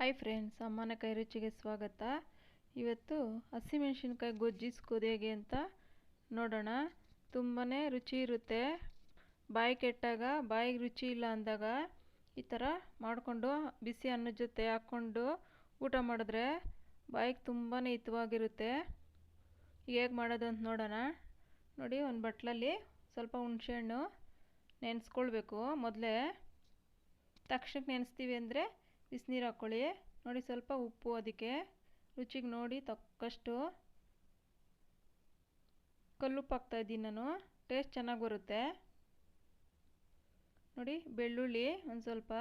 Hi friends ಅಮ್ಮನ ಕೈ ರುಚಿಗೆ ಸ್ವಾಗತ. ಇವತ್ತು ಹಸಿಮೆಣಸಿನ್ಕಾಯಿ ಗೊಜ್ಜಿಸ್ಕೋದು ಹೇಗೆ ಅಂತ ನೋಡೋಣ. ತುಂಬಾ ರುಚಿ ಇರುತ್ತೆ. ಬಾಯಿ ಕೆಟ್ಟಾಗ, ಬಾಯಿಗೆ ರುಚಿ ಇಲ್ಲ ಅಂದಾಗ ಈ ಥರ ಮಾಡಿಕೊಂಡು ಬಿಸಿ ಅನ್ನದ ಜೊತೆ ಹಾಕ್ಕೊಂಡು ಊಟ ಮಾಡಿದ್ರೆ ಬಾಯಿಗೆ ತುಂಬಾ ಹಿತವಾಗಿರುತ್ತೆ. ಹೇಗೆ ಮಾಡೋದು ಅಂತ ನೋಡೋಣ. ನೋಡಿ, ಒಂದು ಬಟ್ಲಲ್ಲಿ ಸ್ವಲ್ಪ ಹುಣಸೆಹಣ್ಣು ನೆನೆಸ್ಕೊಳ್ಬೇಕು. ಮೊದಲೇ ತಕ್ಷಣಕ್ಕೆ ನೆನೆಸ್ತೀವಿ ಅಂದರೆ ಬಿಸಿನೀರು ಹಾಕ್ಕೊಳ್ಳಿ ನೋಡಿ ಸ್ವಲ್ಪ ಉಪ್ಪು ಅದಕ್ಕೆ. ರುಚಿಗೆ ನೋಡಿ ತಕ್ಕಷ್ಟು ಕಲ್ಲುಪ್ಪು ಹಾಕ್ತಾಯಿದ್ದೀನಿ ನಾನು. ಟೇಸ್ಟ್ ಚೆನ್ನಾಗಿ ಬರುತ್ತೆ. ನೋಡಿ ಬೆಳ್ಳುಳ್ಳಿ ಒಂದು ಸ್ವಲ್ಪ.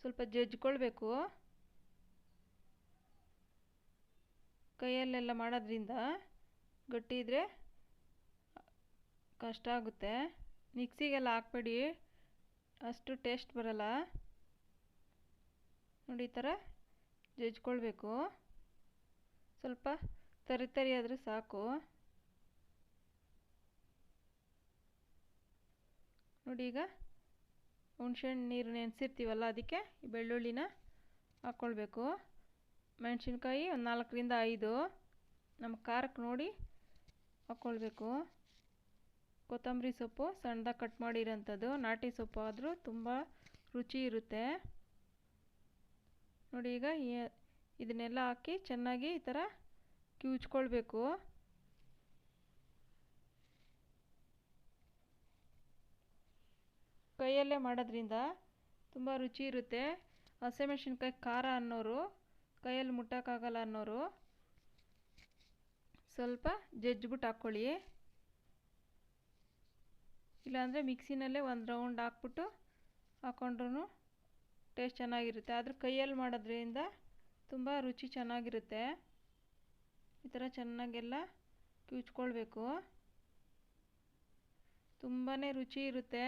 ಸ್ವಲ್ಪ ಜಜ್ಜಿಕೊಳ್ಬೇಕು ಕೈಯಲ್ಲೆಲ್ಲ ಮಾಡೋದ್ರಿಂದ ಗಟ್ಟಿ ಇದ್ದರೆ ಕಷ್ಟ ಆಗುತ್ತೆ. ಮಿಕ್ಸಿಗೆಲ್ಲ ಹಾಕ್ಬೇಡಿ. ಅಷ್ಟು ಟೇಸ್ಟ್ ಬರಲ್ಲ. ನೋಡಿ ಈ ಥರ ಜಜ್ಕೊಳ್ಬೇಕು. ಸ್ವಲ್ಪ ತರಿ ತರಿ ಆದರೆ ಸಾಕು. ನೋಡಿ ಈಗ ಹುಣ್ಸೆಹಣ್ಣು ನೀರು ನೆನೆಸಿರ್ತೀವಲ್ಲ ಅದಕ್ಕೆ ಈ ಬೆಳ್ಳುಳ್ಳಿನ ಹಾಕ್ಕೊಳ್ಬೇಕು ಮೆಣಸಿನ್ಕಾಯಿ ಒಂದು ನಾಲ್ಕರಿಂದ ಐದು. ನಮ್ಮ ಖಾರಕ್ಕೆ ನೋಡಿ ಹಾಕ್ಕೊಳ್ಬೇಕು ಕೊತ್ತಂಬರಿ ಸೊಪ್ಪು ಸಣ್ಣದಾಗಿ ಕಟ್ ಮಾಡಿರೋಂಥದ್ದು. ನಾಟಿ ಸೊಪ್ಪು ಆದರೂ ತುಂಬ ರುಚಿ ಇರುತ್ತೆ. ನೋಡಿ ಈಗ ಇದನ್ನೆಲ್ಲ ಹಾಕಿ ಚೆನ್ನಾಗಿ ಈ ಥರ ಕಿವುಚ್ಕೊಳ್ಬೇಕು ಕೈಯಲ್ಲೇ ಮಾಡೋದ್ರಿಂದ ತುಂಬ ರುಚಿ ಇರುತ್ತೆ. ಹಸಿಮೆಣ್ಸಿನ್ಕಾಯಿ ಖಾರ ಅನ್ನೋರು, ಕೈಯಲ್ಲಿ ಮುಟ್ಟೋಕ್ಕಾಗಲ್ಲ ಅನ್ನೋರು ಸ್ವಲ್ಪ ಜಜ್ಜಿಬಿಟ್ಟು ಹಾಕ್ಕೊಳ್ಳಿ. ಇಲ್ಲಾಂದರೆ ಮಿಕ್ಸಿನಲ್ಲೇ ಒಂದು ರೌಂಡ್ ಹಾಕ್ಬಿಟ್ಟು ಹಾಕ್ಕೊಂಡ್ರೂ ಟೇಸ್ಟ್ ಚೆನ್ನಾಗಿರುತ್ತೆ. ಆದರೆ ಕೈಯಲ್ಲಿ ಮಾಡೋದ್ರಿಂದ ತುಂಬ ರುಚಿ ಚೆನ್ನಾಗಿರುತ್ತೆ. ಈ ಥರ ಚೆನ್ನಾಗೆಲ್ಲ ಕಿವುಚ್ಕೊಳ್ಬೇಕು ತುಂಬಾ ರುಚಿ ಇರುತ್ತೆ.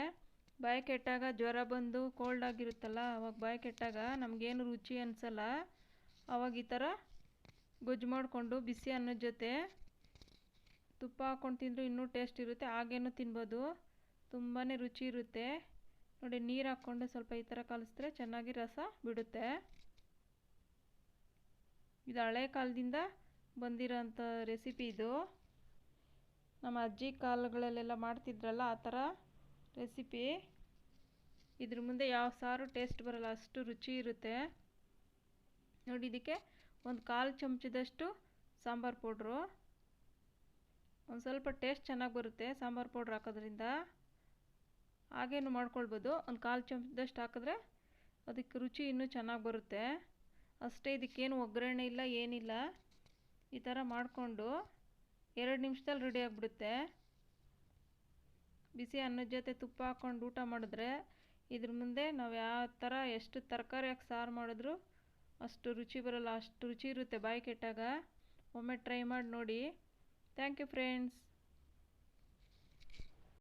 ಬಾಯಿ ಕೆಟ್ಟಾಗ ಜ್ವರ ಬಂದು ಕೋಲ್ಡ್ ಆಗಿರುತ್ತಲ್ಲ, ಅವಾಗ ಬಾಯಿ ಕೆಟ್ಟಾಗ ನಮಗೇನು ರುಚಿ ಅನಿಸಲ್ಲ. ಅವಾಗ ಈ ಥರ ಗೊಜ್ಜು ಮಾಡಿಕೊಂಡು ಬಿಸಿ ಅನ್ನದ ಜೊತೆ ತುಪ್ಪ ಹಾಕ್ಕೊಂಡು ತಿಂದರೂ ಇನ್ನೂ ಟೇಸ್ಟ್ ಇರುತ್ತೆ. ಹಾಗೇನೂ ತಿನ್ಬೋದು. ತುಂಬಾ ರುಚಿ ಇರುತ್ತೆ. ನೋಡಿ, ನೀರು ಹಾಕ್ಕೊಂಡು ಸ್ವಲ್ಪ ಈ ಥರ ಕಲಿಸಿದ್ರೆ ಚೆನ್ನಾಗಿ ರಸ ಬಿಡುತ್ತೆ. ಇದು ಹಳೆ ಕಾಲದಿಂದ ಬಂದಿರೋಂಥ ರೆಸಿಪಿ ಇದು. ನಮ್ಮ ಅಜ್ಜಿ ಕಾಲಗಳಲ್ಲೆಲ್ಲ ಮಾಡ್ತಿದ್ರಲ್ಲ, ಆ ಥರ ರೆಸಿಪಿ ಇದ್ರ ಮುಂದೆ ಯಾವ ಸಾರು ಟೇಸ್ಟ್ ಬರಲ್ಲ, ಅಷ್ಟು ರುಚಿ ಇರುತ್ತೆ. ನೋಡಿ, ಇದಕ್ಕೆ ಒಂದು ಕಾಲು ಚಮಚದಷ್ಟು ಸಾಂಬಾರು ಪೌಡ್ರು. ಒಂದು ಸ್ವಲ್ಪ ಟೇಸ್ಟ್ ಚೆನ್ನಾಗಿ ಬರುತ್ತೆ ಸಾಂಬಾರು ಪೌಡ್ರ್ ಹಾಕೋದ್ರಿಂದ. ಹಾಗೇನು ಮಾಡ್ಕೊಳ್ಬೋದು. ಒಂದು ಕಾಲು ಚಮಚದಷ್ಟು ಹಾಕಿದ್ರೆ ಅದಕ್ಕೆ ರುಚಿ ಇನ್ನೂ ಚೆನ್ನಾಗಿ ಬರುತ್ತೆ. ಅಷ್ಟೇ ಇದಕ್ಕೇನು ಒಗ್ಗರಣೆ ಇಲ್ಲ, ಏನಿಲ್ಲ. ಈ ಥರ ಮಾಡಿಕೊಂಡು ಎರಡು ನಿಮಿಷದಲ್ಲಿ ರೆಡಿ ಆಗಿಬಿಡುತ್ತೆ. ಬಿಸಿ ಅನ್ನದ ಜೊತೆ ತುಪ್ಪ ಹಾಕ್ಕೊಂಡು ಊಟ ಮಾಡಿದ್ರೆ ಇದ್ರ ಮುಂದೆ ನಾವು ಯಾವ ಥರ, ಎಷ್ಟು ತರಕಾರಿ ಹಾಕಿ ಸಾರು ಮಾಡಿದ್ರು ಅಷ್ಟು ರುಚಿ ಬರಲ್ಲ, ಅಷ್ಟು ರುಚಿ ಇರುತ್ತೆ ಬಾಯಿ ಕೆಟ್ಟಾಗ. ಒಮ್ಮೆ ಟ್ರೈ ಮಾಡಿ ನೋಡಿ. Thank you friends.